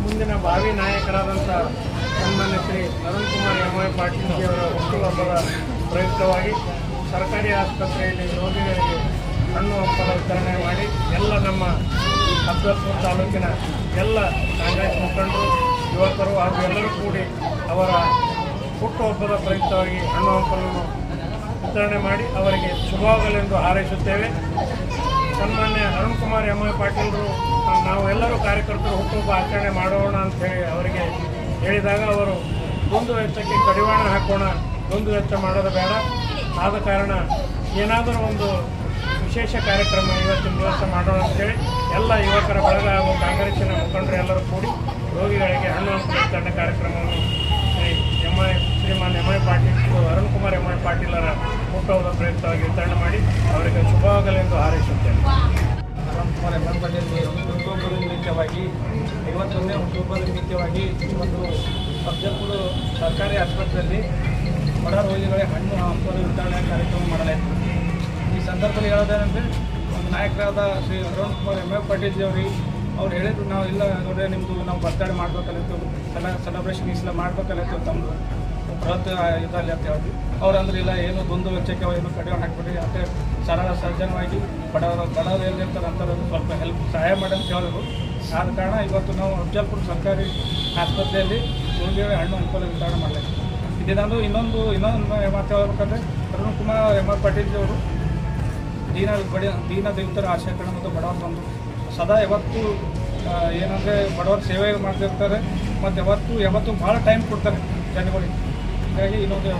ಮುಂದಿನ ಭಾವಿ ನಾಯಕರಾದಂಥ ಸನ್ಮಾನ್ಯ ಶ್ರೀ ಅರುಣ್ ಕುಮಾರ್ ಎಂ ವೈ ಪಾಟೀಲ್ಜಿಯವರ ಹುಟ್ಟುಹಬ್ಬದ ಪ್ರಯುಕ್ತವಾಗಿ ಸರ್ಕಾರಿ ಆಸ್ಪತ್ರೆಯಲ್ಲಿ ರೋಗಿಗಳಿಗೆ ಹಣ್ಣು ಹಂಪಲ ವಿತರಣೆ ಮಾಡಿ ಎಲ್ಲ ನಮ್ಮ ಅಫ್ಜಲ್ಪುರ ತಾಲೂಕಿನ ಎಲ್ಲ ಕಾಂಗ್ರೆಸ್ ಮುಖಂಡರು, ಯುವಕರು ಹಾಗೂ ಎಲ್ಲರೂ ಕೂಡಿ ಅವರ ಹುಟ್ಟುಹಬ್ಬದ ಪ್ರಯುಕ್ತವಾಗಿ ಹಣ್ಣು ಹಂಪಲನ್ನು ವಿತರಣೆ ಮಾಡಿ ಅವರಿಗೆ ಶುಭವಾಗಲೆಂದು ಹಾರೈಸುತ್ತೇವೆ. ಸನ್ಮಾನ್ಯ ಅರುಣ್ ಕುಮಾರ್, ಎಂ. ಐ ಪಾಟೀಲರು ನಾವೆಲ್ಲರೂ ಕಾರ್ಯಕರ್ತರು ಹುಟ್ಟುಹಬ್ಬ ಆಚರಣೆ ಮಾಡೋಣ ಅಂತ ಹೇಳಿ ಅವರಿಗೆ ಹೇಳಿದಾಗ ಅವರು ಒಂದು ವೆಚ್ಚಕ್ಕೆ ಕಡಿವಾಣ ಹಾಕೋಣ ಒಂದು ವೆಚ್ಚ ಮಾಡೋದು ಬೇಡ. ಆದ ಕಾರಣ ಏನಾದರೂ ಒಂದು ವಿಶೇಷ ಕಾರ್ಯಕ್ರಮ ಇವತ್ತಿನ ದಿವಸ ಮಾಡೋಣ ಅಂತೇಳಿ ಎಲ್ಲ ಯುವಕರ ಬಳಗ ಹಾಗೂ ಕಾಂಗ್ರೆಸ್ಸಿನ ಮುಖಂಡರು ಎಲ್ಲರೂ ಕೂಡಿ ರೋಗಿಗಳಿಗೆ ಹಣ್ಣು ವಿತರಣೆ ಕಾರ್ಯಕ್ರಮವನ್ನು Shri M I Shriman M I Patil ಮತ್ತು ಅರುಣ್ ಕುಮಾರ್ ಎಂ ಐ ಪಾಟೀಲರ ಹುಟ್ಟುಹಬ್ಬದ ಪ್ರಯುಕ್ತವಾಗಿ ವಿತರಣೆ ಮಾಡಿ ಅವರಿಗೆ ಶುಭವಾಗಲೆಂದು ಹಾರೈಸುತ್ತೇನೆ. ಪರಂಪರೆ ಪಾಟೀಲ್ ಹುಟ್ಟುಹಬ್ಬದ ನಿಮಿತ್ತವಾಗಿ, ಐವತ್ತೊಂದನೇ ಹುಟ್ಟುಹಬ್ಬದ ನಿಮಿತ್ತವಾಗಿ ಒಂದು ಅಫ್ಜಲ್ಪುರ ಸರ್ಕಾರಿ ಆಸ್ಪತ್ರೆಯಲ್ಲಿ ಬಡ ರೋಗಿಗಳಿಗೆ ಹಣ್ಣು, ಹಂಪಲು ವಿತರಣೆ ಕಾರ್ಯಕ್ರಮ ಮಾಡಲಾಯಿತು. ಈ ಸಂದರ್ಭದಲ್ಲಿ ಹೇಳೋದೇನೆಂದರೆ ನಾಯಕರಾದ ಶ್ರೀ ಅರುಣ್ ಕುಮಾರ್ ಎಂ ಎಫ್. ಪಾಟೀಲ್ ಅವರಿಗೆ ಅವ್ರು ಹೇಳಿದ್ರು, ನಾವು ಇಲ್ಲ ನೋಡ್ರಿ ನಿಮ್ಮದು ನಾವು ಬರ್ತಡೇ ಮಾಡ್ಬೇಕಲ್ಲಿತ್ತು ಸೆಲೆ ಸೆಲೆಬ್ರೇಷನ್ ಈ ಸಲ ಮಾಡ್ಬೇಕಲ್ಲಿತ್ತು ತಮ್ಮದು ಬೃಹತ್ ಇದಲ್ಲಿ ಅಂತ ಹೇಳಿದ್ವಿ ಅವ್ರು ಇಲ್ಲ, ಏನು ದುಂದು ವೆಚ್ಚಕ್ಕೆ ಏನು ಕಡಿಮೆ ಹಾಕ್ಬಿಟ್ಟು ಅಷ್ಟೇ ಸರಳ ಸಜ್ಜನವಾಗಿ ಬಡವರ ಬಡವರು ಎಲ್ಲಿರ್ತಾರೆ ಅಂಥವ್ರು ಸ್ವಲ್ಪ ಹೆಲ್ಪ್ ಸಹಾಯ ಮಾಡಿ ಅಂತ ಹೇಳಿದ್ರು ಆದ ಕಾರಣ ಇವತ್ತು ನಾವು ಅಫ್ಜಲ್ಪುರ ಸರ್ಕಾರಿ ಆಸ್ಪತ್ರೆಯಲ್ಲಿ ರೋಗಿಗಳ ಹಣ್ಣು ಹಂಪಲು ವಿತರಣೆ ಮಾಡಲಿಕ್ಕೆ. ಇದೇನಾದ್ರು ಇನ್ನೊಂದು ಇನ್ನೊಂದು ಮಾತು ಹೇಳ್ಬೇಕಂದ್ರೆ ಅರುಣ್ ಕುಮಾರ್ ಎಂ ಆರ್ ಪಾಟೀಲ್ ಅವರು ದೀನ ಬಡ, ದೀನ ದಲಿತರ ಆಶಯಕರಣ ಮತ್ತು ಬಡವರ ಬಂದು ಸದಾ ಯಾವತ್ತೂ ಏನಂದರೆ ಬಡವರ ಸೇವೆ ಮಾಡ್ತಿರ್ತಾರೆ, ಮತ್ತು ಯಾವತ್ತು ಯಾವತ್ತು ಭಾಳ ಟೈಮ್ ಕೊಡ್ತಾರೆ ಜನಗಳಿಗೆ. ಇನ್ನೊಂದು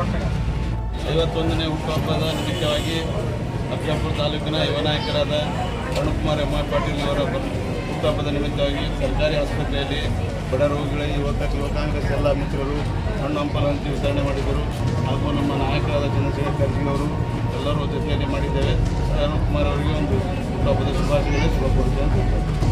ಬರ್ತಾರೆ ಐವತ್ತೊಂದನೇ ಹುಟ್ಟುಹಬ್ಬದ ನಿಮಿತ್ತವಾಗಿ ಅಜ್ಜಾಪುರ ತಾಲೂಕಿನ ಯುವ ನಾಯಕರಾದ ಅರುಣಕುಮಾರ್ ಎಂ ಆರ್ ಪಾಟೀಲ್ ಅವರ ಹುಟ್ಟುಹಬ್ಬದ ನಿಮಿತ್ತವಾಗಿ ಸರ್ಕಾರಿ ಆಸ್ಪತ್ರೆಯಲ್ಲಿ ಬಡ ರೋಗಿಗಳ, ಯುವಕ, ಯುವ ಕಾಂಗ್ರೆಸ್ ಎಲ್ಲ ಮಿತ್ರರು ಹಣ್ಣು ಹಂಪಲಂತೆ ವಿತರಣೆ ಮಾಡಿದರು. ಹಾಗೂ ನಮ್ಮ ನಾಯಕರಾದ ಚಂದ್ರಶೇಖರ್ ಅವರು ಎಲ್ಲರೂ ಜೊತೆಯಲ್ಲಿ ಮಾಡಿದ್ದೇವೆ. ಅರುಣ್ ಅವರಿಗೆ ಒಂದು ಹುಟ್ಟುಹಬ್ಬದ ಶುಭಾಶಯ ಶುಭ ಕೊಡುತ್ತೆ